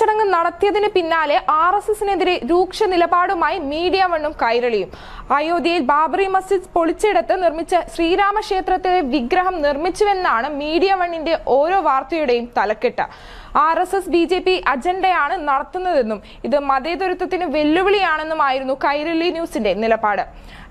ചടങ്ങ് നടത്തിയതിന് പിന്നാലെ ആർ എസ് എസിനെതിരെ രൂക്ഷ നിലപാടുമായി മീഡിയ വണ്ണും കൈരളിയും. അയോധ്യയിൽ ബാബറി മസ്ജിദ് പൊളിച്ചെടുത്ത് നിർമ്മിച്ച ശ്രീരാമക്ഷേത്രത്തിലെ വിഗ്രഹം നിർമ്മിച്ചുവെന്നാണ് മീഡിയ വണ്ണിന്റെ ഓരോ വാർത്തയുടെയും തലക്കെട്ട്. R S S B J P അജണ്ടയാണ് നടത്തുന്നതെന്നും ഇത് മതേതരത്വത്തിന് വെല്ലുവിളിയാണെന്നുമായിരുന്നു കൈരളി ന്യൂസിന്റെ നിലപാട്.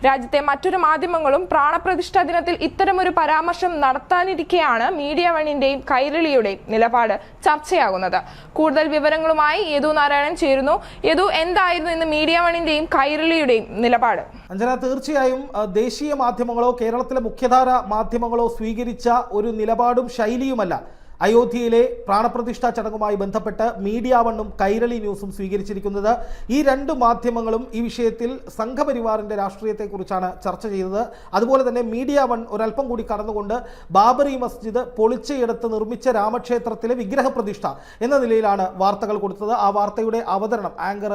രാജ്യത്തെ മറ്റൊരു മാധ്യമങ്ങളും പ്രാണപ്രതിഷ്ഠാ ദിനത്തിൽ ഇത്തരമൊരു പരാമർശം നടത്താനിരിക്കെയാണ് മീഡിയ വണിന്റെയും കൈരളിയുടെയും നിലപാട് ചർച്ചയാകുന്നത്. കൂടുതൽ വിവരങ്ങളുമായി യദു നാരായണൻ ചേരുന്നു. യദു എന്തായിരുന്നു ഇന്ന് മീഡിയ വണിന്റെയും കൈരളിയുടെയും നിലപാട്? അഞ്ജന തീർച്ചയായും ദേശീയ മാധ്യമങ്ങളോ കേരളത്തിലെ മുഖ്യധാര മാധ്യമങ്ങളോ സ്വീകരിച്ച ഒരു നിലപാടും ശൈലിയുമല്ല. അയോധ്യയിലെ പ്രാണപ്രതിഷ്ഠാ ചടങ്ങുമായി ബന്ധപ്പെട്ട് മീഡിയ വണ്ണും കൈരളി ന്യൂസും സ്വീകരിച്ചിരിക്കുന്നത് ഈ രണ്ട് മാധ്യമങ്ങളും ഈ വിഷയത്തിൽ സംഘപരിവാറിന്റെ രാഷ്ട്രീയത്തെക്കുറിച്ചാണ് ചർച്ച ചെയ്തത്. അതുപോലെ തന്നെ മീഡിയ വൺ ഒരല്പം കൂടി കടന്നുകൊണ്ട് ബാബറി മസ്ജിദ് പൊളിച്ചയെടുത്ത് നിർമ്മിച്ച രാമക്ഷേത്രത്തിലെ വിഗ്രഹ പ്രതിഷ്ഠ എന്ന നിലയിലാണ് വാർത്തകൾ കൊടുത്തത്. ആ വാർത്തയുടെ അവതരണം ആങ്കർ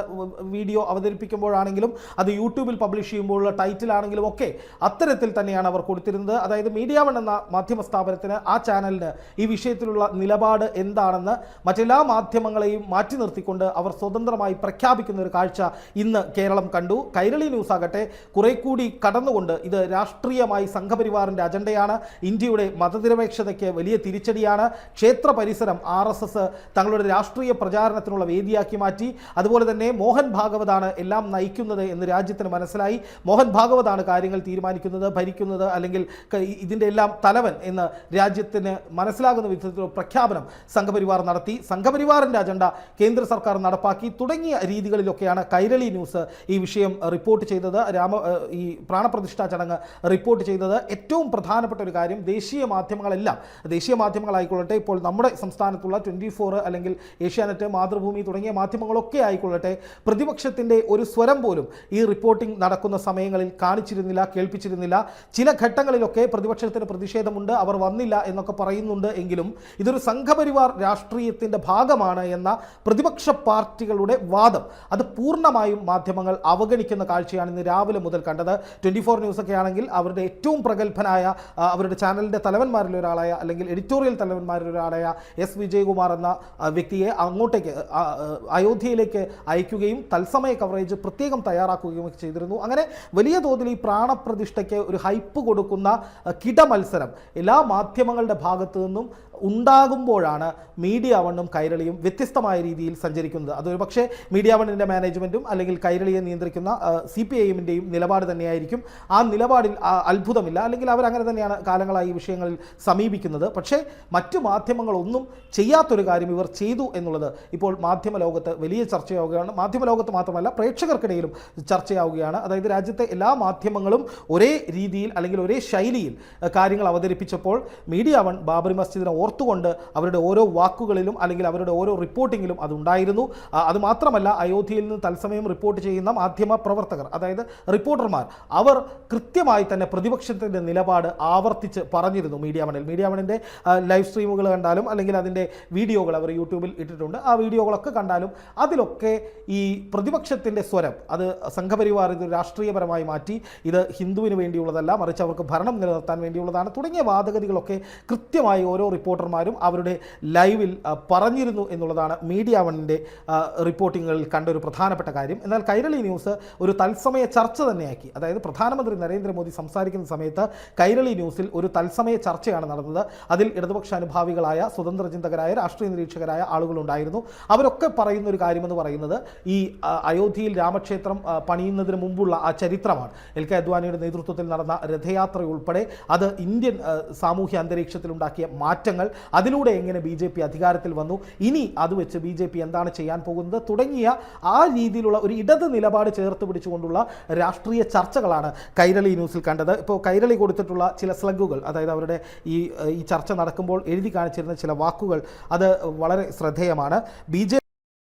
വീഡിയോ അവതരിപ്പിക്കുമ്പോഴാണെങ്കിലും അത് യൂട്യൂബിൽ പബ്ലിഷ് ചെയ്യുമ്പോഴുള്ള ടൈറ്റിലാണെങ്കിലും ഒക്കെ അത്തരത്തിൽ തന്നെയാണ് അവർ കൊടുത്തിരുന്നത്. അതായത് മീഡിയ വൺ എന്ന മാധ്യമ സ്ഥാപനത്തിന് ആ ചാനലിന് ഈ വിഷയത്തിലുള്ള നിലപാട് എന്താണെന്ന് മറ്റെല്ലാ മാധ്യമങ്ങളെയും മാറ്റി നിർത്തിക്കൊണ്ട് അവർ സ്വതന്ത്രമായി പ്രഖ്യാപിക്കുന്ന ഒരു കാഴ്ച ഇന്ന് കേരളം കണ്ടു. കൈരളി ന്യൂസ് ആകട്ടെ കുറെ കൂടി കടന്നുകൊണ്ട് ഇത് രാഷ്ട്രീയമായി സംഘപരിവാറിന്റെ അജണ്ടയാണ്. ഇന്ത്യയുടെ മതനിരപേക്ഷതയ്ക്ക് വലിയ തിരിച്ചടിയാണ്. ക്ഷേത്ര പരിസരം ആർ എസ് എസ് തങ്ങളുടെ രാഷ്ട്രീയ പ്രചാരണത്തിനുള്ള വേദിയാക്കി മാറ്റി. അതുപോലെ തന്നെ മോഹൻ ഭാഗവതാണ് എല്ലാം നയിക്കുന്നത് എന്ന് രാജ്യത്തിന് മനസ്സിലായി. മോഹൻ ഭാഗവതാണ് കാര്യങ്ങൾ തീരുമാനിക്കുന്നത് ഭരിക്കുന്നത് അല്ലെങ്കിൽ ഇതിന്റെ എല്ലാം തലവൻ എന്ന് രാജ്യത്തിന് മനസ്സിലാകുന്ന വിധത്തിലുള്ള പ്രഖ്യാപനം സംഘപരിവാർ നടത്തി. സംഘപരിവാറിന്റെ അജണ്ട കേന്ദ്ര സർക്കാർ നടപ്പാക്കി. തുടങ്ങിയ രീതികളിലൊക്കെയാണ് കൈരളി ന്യൂസ് ഈ വിഷയം റിപ്പോർട്ട് ചെയ്തത്. രാമ ഈ പ്രാണപ്രതിഷ്ഠാ ചടങ്ങ് റിപ്പോർട്ട് ചെയ്തത്. ഏറ്റവും പ്രധാനപ്പെട്ട ഒരു കാര്യം ദേശീയ മാധ്യമങ്ങളെല്ലാം ദേശീയ മാധ്യമങ്ങളായിക്കൊള്ളട്ടെ ഇപ്പോൾ നമ്മുടെ സംസ്ഥാനത്തുള്ള ട്വന്റി ഫോർ അല്ലെങ്കിൽ ഏഷ്യാനെറ്റ് മാതൃഭൂമി തുടങ്ങിയ മാധ്യമങ്ങളൊക്കെ ആയിക്കൊള്ളട്ടെ പ്രതിപക്ഷത്തിന്റെ ഒരു സ്വരം പോലും ഈ റിപ്പോർട്ടിംഗ് നടക്കുന്ന സമയങ്ങളിൽ കാണിച്ചിരുന്നില്ല കേൾപ്പിച്ചിരുന്നില്ല. ചില ഘട്ടങ്ങളിലൊക്കെ പ്രതിപക്ഷത്തിന് പ്രതിഷേധമുണ്ട്. അവർ വന്നില്ല എന്നൊക്കെ പറയുന്നുണ്ട് എങ്കിലും ഇതൊരു സംഘപരിവാർ രാഷ്ട്രീയത്തിന്റെ ഭാഗമാണ് എന്ന പ്രതിപക്ഷ പാർട്ടികളുടെ വാദം. അത് പൂർണമായും മാധ്യമങ്ങൾ അവഗണിക്കുന്ന കാഴ്ചയാണ് ഇന്ന് രാവിലെ മുതൽ കണ്ടത്. ട്വന്റി ഫോർ ന്യൂസൊക്കെ ആണെങ്കിൽ അവരുടെ ഏറ്റവും പ്രഗത്ഭനായ അവരുടെ ചാനലിന്റെ തലവന്മാരിൽ ഒരാളായ അല്ലെങ്കിൽ എഡിറ്റോറിയൽ തലവന്മാരിൽ ഒരാളായ എസ് വിജയകുമാർ എന്ന വ്യക്തിയെ അങ്ങോട്ടേക്ക് അയോധ്യയിലേക്ക് അയക്കുകയും തത്സമയ കവറേജ് പ്രത്യേകം തയ്യാറാക്കുകയും ചെയ്തിരുന്നു. അങ്ങനെ വലിയ തോതിൽ ഈ പ്രാണപ്രതിഷ്ഠയ്ക്ക് ഒരു ഹൈപ്പ് കൊടുക്കുന്ന കിട മത്സരം എല്ലാ മാധ്യമങ്ങളുടെ ഭാഗത്തു നിന്നും ഉണ്ടാകുമ്പോഴാണ് മീഡിയ വണ്ണും കൈരളിയും വ്യത്യസ്തമായ രീതിയിൽ സഞ്ചരിക്കുന്നത്. അതൊരു പക്ഷേ മീഡിയ വണ്ണിന്റെ മാനേജ്മെന്റും അല്ലെങ്കിൽ കൈരളിയെ നിയന്ത്രിക്കുന്ന സി പി ഐ എമ്മിന്റെയും നിലപാട് തന്നെയായിരിക്കും. ആ നിലപാടിൽ അത്ഭുതമില്ല. അല്ലെങ്കിൽ അവരങ്ങനെ തന്നെയാണ് കാലങ്ങളായി ഈ വിഷയങ്ങളിൽ സമീപിക്കുന്നത്. പക്ഷേ മറ്റു മാധ്യമങ്ങളൊന്നും ചെയ്യാത്തൊരു കാര്യം ഇവർ ചെയ്തു എന്നുള്ളത് ഇപ്പോൾ മാധ്യമ ലോകത്ത് വലിയ ചർച്ചയാവുകയാണ്. മാധ്യമ ലോകത്ത് മാത്രമല്ല പ്രേക്ഷകർക്കിടയിലും ചർച്ചയാവുകയാണ്. അതായത് രാജ്യത്തെ എല്ലാ മാധ്യമങ്ങളും ഒരേ രീതിയിൽ അല്ലെങ്കിൽ ഒരേ ശൈലിയിൽ കാര്യങ്ങൾ അവതരിപ്പിച്ചപ്പോൾ മീഡിയ വൺ ബാബറി മസ്ജിദിനെ ഓർത്തുകൊണ്ട് അവരുടെ ഓരോ വാക്കുകളിലും അല്ലെങ്കിൽ അവരുടെ ഓരോ റിപ്പോർട്ടിങ്ങിലും അതുണ്ടായിരുന്നു അതുമാത്രമല്ല അത് മാത്രമല്ല അയോധ്യയിൽ നിന്ന് തത്സമയം റിപ്പോർട്ട് ചെയ്യുന്ന മാധ്യമ പ്രവർത്തകർ അതായത് റിപ്പോർട്ടർമാർ അവർ കൃത്യമായി തന്നെ പ്രതിപക്ഷത്തിന്റെ നിലപാട് ആവർത്തിച്ച് പറഞ്ഞിരുന്നു മീഡിയ മണിൽ മീഡിയ മണിന്റെ ലൈവ് സ്ട്രീമുകൾ കണ്ടാലും അല്ലെങ്കിൽ അതിന്റെ വീഡിയോകൾ അവർ യൂട്യൂബിൽ ഇട്ടിട്ടുണ്ട്. ആ വീഡിയോകളൊക്കെ കണ്ടാലും അതിലൊക്കെ ഈ പ്രതിപക്ഷത്തിന്റെ സ്വരം അത് സംഘപരിവാർ ഇത് രാഷ്ട്രീയപരമായി മാറ്റി ഇത് ഹിന്ദുവിന് വേണ്ടിയുള്ളതല്ല മറിച്ച് അവർക്ക് ഭരണം നിലനിർത്താൻ വേണ്ടിയുള്ളതാണ് തുടങ്ങിയ വാദഗതികളൊക്കെ കൃത്യമായി ഓരോ റിപ്പോർട്ടർമാരും അവരുടെ ലൈവിൽ പറഞ്ഞിരുന്നു എന്നുള്ളതാണ് മീഡിയ വണ്ണിന്റെ റിപ്പോർട്ടിങ്ങുകളിൽ കണ്ട ഒരു പ്രധാനപ്പെട്ട കാര്യം. എന്നാൽ കൈരളി ന്യൂസ് ഒരു തത്സമയ ചർച്ച തന്നെയാക്കി. അതായത് പ്രധാനമന്ത്രി നരേന്ദ്രമോദി സംസാരിക്കുന്ന സമയത്ത് കൈരളി ന്യൂസിൽ ഒരു തത്സമയ ചർച്ചയാണ് നടന്നത്. അതിൽ ഇടതുപക്ഷ അനുഭാവികളായ സ്വതന്ത്ര ചിന്തകരായ രാഷ്ട്രീയ നിരീക്ഷകരായ ആളുകളുണ്ടായിരുന്നു. അവരൊക്കെ പറയുന്ന ഒരു കാര്യമെന്ന് പറയുന്നത് ഈ അയോധ്യയിൽ രാമക്ഷേത്രം പണിയുന്നതിന് മുമ്പുള്ള ആ ചരിത്രമാണ്. എൽ കെ അദ്വാനിയുടെ നേതൃത്വത്തിൽ നടന്ന രഥയാത്ര ഉൾപ്പെടെ അത് ഇന്ത്യൻ സാമൂഹ്യ അന്തരീക്ഷത്തിലുണ്ടാക്കിയ മാറ്റങ്ങൾ അതിലൂടെ എങ്ങനെ ബി ജെ പി അധികാരത്തിൽ വന്നു? ഇനി അത് വെച്ച് ബി ജെ പി എന്താണ് ചെയ്യാൻ പോകുന്നത്? തുടങ്ങിയ ആ രീതിയിലുള്ള ഒരു ഇടത് നിലപാട് ചേർത്ത് പിടിച്ചുകൊണ്ടുള്ള രാഷ്ട്രീയ ചർച്ചകളാണ് കൈരളി ന്യൂസിൽ കണ്ടത്. ഇപ്പോൾ കൈരളി കൊടുത്തിട്ടുള്ള ചില സ്ലഗുകൾ അതായത് അവരുടെ ഈ ഈ ചർച്ച നടക്കുമ്പോൾ എഴുതി കാണിച്ചിരുന്ന ചില വാക്കുകൾ അത് വളരെ ശ്രദ്ധേയമാണ്. ബി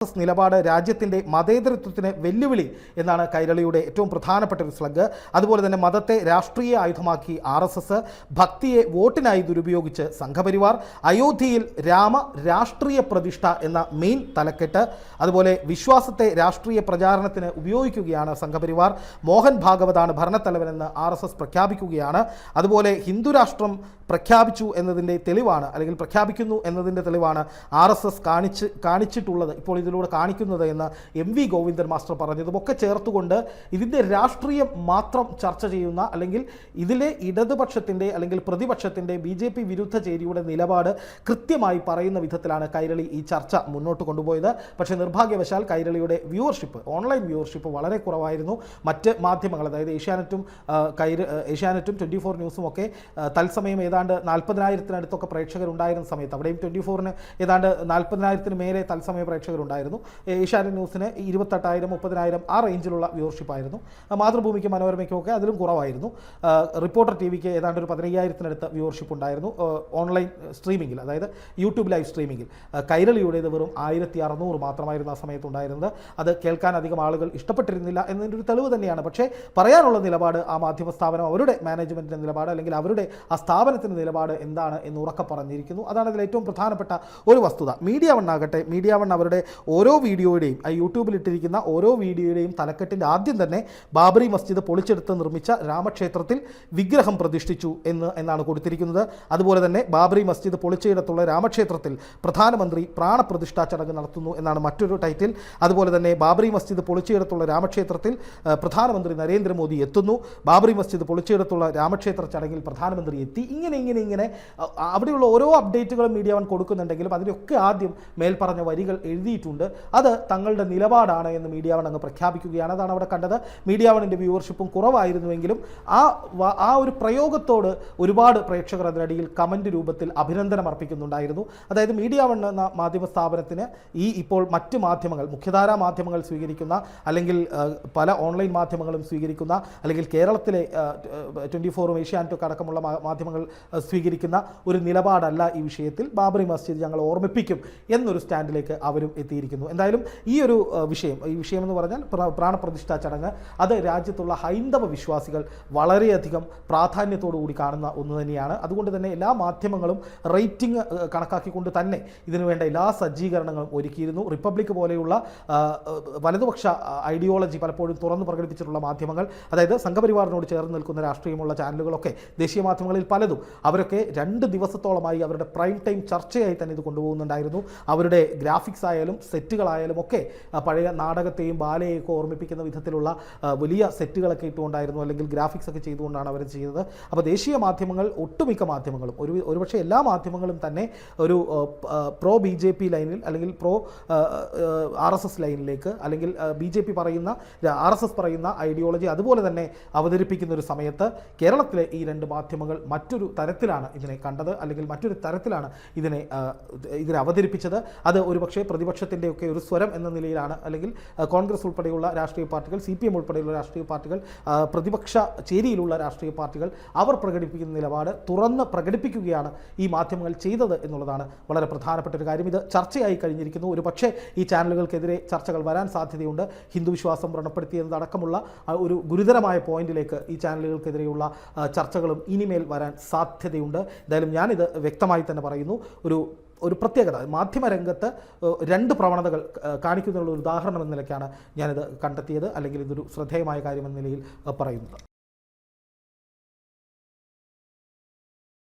എസ് നിലപാട് രാജ്യത്തിന്റെ മതേതരത്വത്തിന് വെല്ലുവിളി എന്നാണ് കൈരളിയുടെ ഏറ്റവും പ്രധാനപ്പെട്ട ഒരു സ്ലഗ്. അതുപോലെ തന്നെ മതത്തെ രാഷ്ട്രീയ ആയുധമാക്കി ആർ എസ് എസ് ഭക്തിയെ വോട്ടിനായി ദുരുപയോഗിച്ച് സംഘപരിവാർ അയോധ്യയിൽ രാമ രാഷ്ട്രീയ പ്രതിഷ്ഠ എന്ന മെയിൻ തലക്കെട്ട് അതുപോലെ വിശ്വാസത്തെ രാഷ്ട്രീയ പ്രചാരണത്തിന് ഉപയോഗിക്കുകയാണ് സംഘപരിവാർ. മോഹൻ ഭാഗവതാണ് ഭരണത്തലവനെന്ന് ആർ എസ് എസ് പ്രഖ്യാപിക്കുകയാണ്. അതുപോലെ ഹിന്ദുരാഷ്ട്രം പ്രഖ്യാപിച്ചു എന്നതിന്റെ തെളിവാണ് അല്ലെങ്കിൽ പ്രഖ്യാപിക്കുന്നു എന്നതിന്റെ തെളിവാണ് ആർ എസ് എസ് കാണിച്ച് കാണിച്ചിട്ടുള്ളത്. ഇപ്പോൾ ഇതിലൂടെ കാണിക്കുന്നത് എന്ന് എം വി ഗോവിന്ദൻ മാസ്റ്റർ പറഞ്ഞതും. ഒക്കെ ചേർത്തുകൊണ്ട് ഇതിന്റെ രാഷ്ട്രീയം മാത്രം ചർച്ച ചെയ്യുന്ന അല്ലെങ്കിൽ ഇതിലെ ഇടതുപക്ഷത്തിന്റെ അല്ലെങ്കിൽ പ്രതിപക്ഷത്തിന്റെ ബി ജെ പി വിരുദ്ധ ചേരിയുടെ നിലപാട് കൃത്യമായി പറയുന്ന വിധത്തിലാണ് കൈരളി ഈ ചർച്ച മുന്നോട്ട് കൊണ്ടുപോയത്. പക്ഷേ നിർഭാഗ്യവശാൽ കൈരളിയുടെ വ്യൂവർഷിപ്പ് ഓൺലൈൻ വ്യൂവർഷിപ്പ് വളരെ കുറവായിരുന്നു. മറ്റ് മാധ്യമങ്ങൾ അതായത് ഏഷ്യാനെറ്റും കൈര ഏഷ്യാനെറ്റും ട്വന്റി ഫോർ ന്യൂസും ഒക്കെ തത്സമയം ഏതാണ്ട് നാൽപ്പതിനായിരത്തിനടുത്തൊക്കെ പ്രേക്ഷകരുണ്ടായിരുന്ന സമയത്ത് അവിടെയും ട്വന്റി ഫോറിന് ഏതാണ്ട് നാൽപ്പതിനായിരത്തിന് മേലെ തത്സമയ പ്രേക്ഷകരുണ്ടായിരുന്നു. ഏഷ്യാനെറ്റ് ന്യൂസിന് ഇരുപത്തെട്ടായിരം മുപ്പതിനായിരം ആ റേഞ്ചിലുള്ള വ്യൂവർഷിപ്പ് ആയിരുന്നു. മാതൃഭൂമിക്കും മനോരമയ്ക്കും ഒക്കെ അതിലും കുറവായിരുന്നു. റിപ്പോർട്ടർ ടി വിക്ക് ഏതാണ്ട് ഒരു പതിനയ്യായിരത്തിനടുത്ത് വ്യൂവർഷിപ്പ് ഉണ്ടായിരുന്നു. ഓൺലൈൻ സ്ട്രീമിങ്ങിൽ അതായത് യൂട്യൂബ് ലൈവ് സ്ട്രീമിങ്ങിൽ കൈരളിയുടേത് വെറും ആയിരത്തി അറുന്നൂറ് മാത്രമായിരുന്നു ആ സമയത്ത് ഉണ്ടായിരുന്നത്. അത് കേൾക്കാൻ അധികം ആളുകൾ ഇഷ്ടപ്പെട്ടിരുന്നില്ല എന്നതിന്റെ ഒരു തെളിവ് തന്നെയാണ്. പക്ഷേ പറയാനുള്ള നിലപാട് ആ മാധ്യമ സ്ഥാപനം അവരുടെ മാനേജ്മെന്റിന്റെ നിലപാട് അല്ലെങ്കിൽ അവരുടെ ആ സ്ഥാപനത്തിന്റെ നിലപാട് എന്താണ് എന്ന് ഉറക്കെ പറഞ്ഞിരിക്കുന്നു. അതാണ് അതിൽ ഏറ്റവും പ്രധാനപ്പെട്ട ഒരു വസ്തുത. മീഡിയ വൺ ആകട്ടെ മീഡിയ വൺ അവരുടെ ഓരോ വീഡിയോയുടെയും ആ യൂട്യൂബിൽ ഇട്ടിരിക്കുന്ന ഓരോ വീഡിയോയുടെയും തലക്കെട്ടിന്റെ ആദ്യം തന്നെ ബാബറി മസ്ജിദ് പൊളിച്ചെടുത്ത് നിർമ്മിച്ച രാമക്ഷേത്രത്തിൽ വിഗ്രഹം പ്രതിഷ്ഠിച്ചു എന്ന് എന്നാണ് കൊടുത്തിരിക്കുന്നത്. അതുപോലെ തന്നെ ബാബറി മസ്ജിദ് പൊളിച്ചയിടത്തുള്ള രാമക്ഷേത്രത്തിൽ പ്രധാനമന്ത്രി പ്രാണപ്രതിഷ്ഠാ ചടങ്ങ് നടത്തുന്നു എന്നാണ് മറ്റൊരു ടൈറ്റിൽ. അതുപോലെ തന്നെ ബാബറി മസ്ജിദ് പൊളിച്ചയിടത്തുള്ള രാമക്ഷേത്രത്തിൽ പ്രധാനമന്ത്രി നരേന്ദ്രമോദി എത്തുന്നു. ബാബറി മസ്ജിദ് പൊളിച്ചയിടത്തുള്ള രാമക്ഷേത്ര ചടങ്ങിൽ പ്രധാനമന്ത്രി എത്തി. ഇങ്ങനെ ഇങ്ങനെ ഇങ്ങനെ അവിടെയുള്ള ഓരോ അപ്ഡേറ്റുകളും മീഡിയ വൺ കൊടുക്കുന്നുണ്ടെങ്കിലും അതിലൊക്കെ ആദ്യം മേൽപ്പറഞ്ഞ വരികൾ എഴുതിയിട്ടുണ്ട്. അത് തങ്ങളുടെ നിലപാടാണ് എന്ന് മീഡിയ വൺ അങ്ങ് പ്രഖ്യാപിക്കുകയാണ്. അതാണ് അവിടെ കണ്ടത്. മീഡിയ വണിന്റെ വ്യൂവർഷിപ്പും കുറവായിരുന്നുവെങ്കിലും ആ ആ ഒരു പ്രയോഗത്തോട് ഒരുപാട് പ്രേക്ഷകർ അതിനടിയിൽ കമന്റ് രൂപത്തിൽ അഭിനന്ദനം അർപ്പിക്കുന്നുണ്ടായിരുന്നു. അതായത് മീഡിയ വൺ എന്ന മാധ്യമ സ്ഥാപനത്തിന് ഈ ഇപ്പോൾ മറ്റ് മാധ്യമങ്ങൾ മുഖ്യധാരാ മാധ്യമങ്ങൾ സ്വീകരിക്കുന്ന അല്ലെങ്കിൽ പല ഓൺലൈൻ മാധ്യമങ്ങളും സ്വീകരിക്കുന്ന അല്ലെങ്കിൽ കേരളത്തിലെ ട്വന്റി ഫോറും ഏഷ്യാനെറ്റൊക്കെ അടക്കമുള്ള മാധ്യമങ്ങൾ സ്വീകരിക്കുന്ന ഒരു നിലപാടല്ല ഈ വിഷയത്തിൽ. ബാബറി മസ്ജിദ് ഞങ്ങൾ ഓർമ്മിപ്പിക്കും എന്നൊരു സ്റ്റാൻഡിലേക്ക് അവരും എത്തിയിരിക്കുന്നു എന്തായാലും ഈ ഒരു വിഷയം ഈ വിഷയം എന്ന് പറഞ്ഞാൽ പ്രാണപ്രതിഷ്ഠാ ചടങ്ങ് അത് രാജ്യത്തുള്ള ഹൈന്ദവ വിശ്വാസികൾ വളരെയധികം പ്രാധാന്യത്തോടു കൂടി കാണുന്ന ഒന്ന് തന്നെയാണ്. അതുകൊണ്ട് തന്നെ എല്ലാ മാധ്യമങ്ങളും റേറ്റിംഗ് കണക്കാക്കിക്കൊണ്ട് തന്നെ ഇതിനുവേണ്ട എല്ലാ സജ്ജീകരണങ്ങളും ഒരുക്കിയിരുന്നു. റിപ്പബ്ലിക് പോലെയുള്ള വലതുപക്ഷ ഐഡിയോളജി പലപ്പോഴും തുറന്നു പ്രകടിപ്പിച്ചിട്ടുള്ള മാധ്യമങ്ങൾ അതായത് സംഘപരിവാറിനോട് ചേർന്ന് നിൽക്കുന്ന രാഷ്ട്രീയമുള്ള ചാനലുകളൊക്കെ ദേശീയ മാധ്യമങ്ങളിൽ പലതും അവരൊക്കെ രണ്ട് ദിവസത്തോളമായി അവരുടെ പ്രൈം ടൈം ചർച്ചയായി തന്നെ ഇത് കൊണ്ടുപോകുന്നുണ്ടായിരുന്നു. അവരുടെ ഗ്രാഫിക്സ് ആയാലും സെറ്റുകളായാലും ഒക്കെ പഴയ നാടകത്തെയും ബാലയെയും ഒക്കെ ഓർമ്മിപ്പിക്കുന്ന വിധത്തിലുള്ള വലിയ സെറ്റുകളൊക്കെ ഇട്ടുകൊണ്ടായിരുന്നു അല്ലെങ്കിൽ ഗ്രാഫിക്സ് ഒക്കെ ചെയ്തുകൊണ്ടാണ് അവർ ചെയ്തത് അപ്പോൾ ദേശീയ മാധ്യമങ്ങൾ ഒട്ടുമിക്ക മാധ്യമങ്ങളും ഒരു ഒരുപക്ഷെ എല്ലാ മാധ്യമങ്ങളും തന്നെ ഒരു പ്രോ ബി ജെ പി ലൈനിൽ അല്ലെങ്കിൽ പ്രോ ആർ എസ് എസ് ലൈനിലേക്ക് അല്ലെങ്കിൽ ബി ജെ പി പറയുന്ന ആർ എസ് എസ് പറയുന്ന ഐഡിയോളജി അതുപോലെ തന്നെ അവതരിപ്പിക്കുന്ന ഒരു സമയത്ത് കേരളത്തിലെ ഈ രണ്ട് മാധ്യമങ്ങൾ മറ്റൊരു തരത്തിലാണ് ഇതിനെ കണ്ടത് അല്ലെങ്കിൽ മറ്റൊരു തരത്തിലാണ് ഇതിനെ ഇതിനെ അവതരിപ്പിച്ചത്. അത് ഒരുപക്ഷെ പ്രതിപക്ഷത്തിന്റെയൊക്കെ ഒരു സ്വരം എന്ന നിലയിലാണ് അല്ലെങ്കിൽ കോൺഗ്രസ് ഉൾപ്പെടെയുള്ള രാഷ്ട്രീയ പാർട്ടികൾ സി പി എം ഉൾപ്പെടെയുള്ള രാഷ്ട്രീയ പാർട്ടികൾ പ്രതിപക്ഷ ചേരിയിലുള്ള രാഷ്ട്രീയ പാർട്ടികൾ അവർ പ്രകടിപ്പിക്കുന്ന നിലപാട് തുറന്ന് പ്രകടിപ്പിക്കുകയാണ് ഈ മാധ്യമങ്ങൾ ചെയ്തത് എന്നുള്ളതാണ് വളരെ പ്രധാനപ്പെട്ട ഒരു കാര്യം. ഇത് ചർച്ചയായി കഴിഞ്ഞിരിക്കുന്നു. ഒരു പക്ഷേ ഈ ചാനലുകൾക്കെതിരെ ചർച്ചകൾ വരാൻ സാധ്യതയുണ്ട്. ഹിന്ദു വിശ്വാസം വ്രണപ്പെടുത്തിയതടക്കമുള്ള ഒരു ഗുരുതരമായ പോയിന്റിലേക്ക് ഈ ചാനലുകൾക്കെതിരെയുള്ള ചർച്ചകളും ഇനിമേൽ വരാൻ സാധ്യതയുണ്ട്. എന്തായാലും ഞാനിത് വ്യക്തമായി തന്നെ പറയുന്നു. ഒരു ഒരു പ്രത്യേകത. മാധ്യമരംഗത്ത് രണ്ട് പ്രവണതകൾ കാണിക്കുന്നുള്ള ഒരു ഉദാഹരണം എന്ന നിലയ്ക്കാണ് ഞാനിത് കണ്ടെത്തിയത് അല്ലെങ്കിൽ ഇതൊരു ശ്രദ്ധേയമായ കാര്യമെന്ന നിലയിൽ പറയുന്നത്.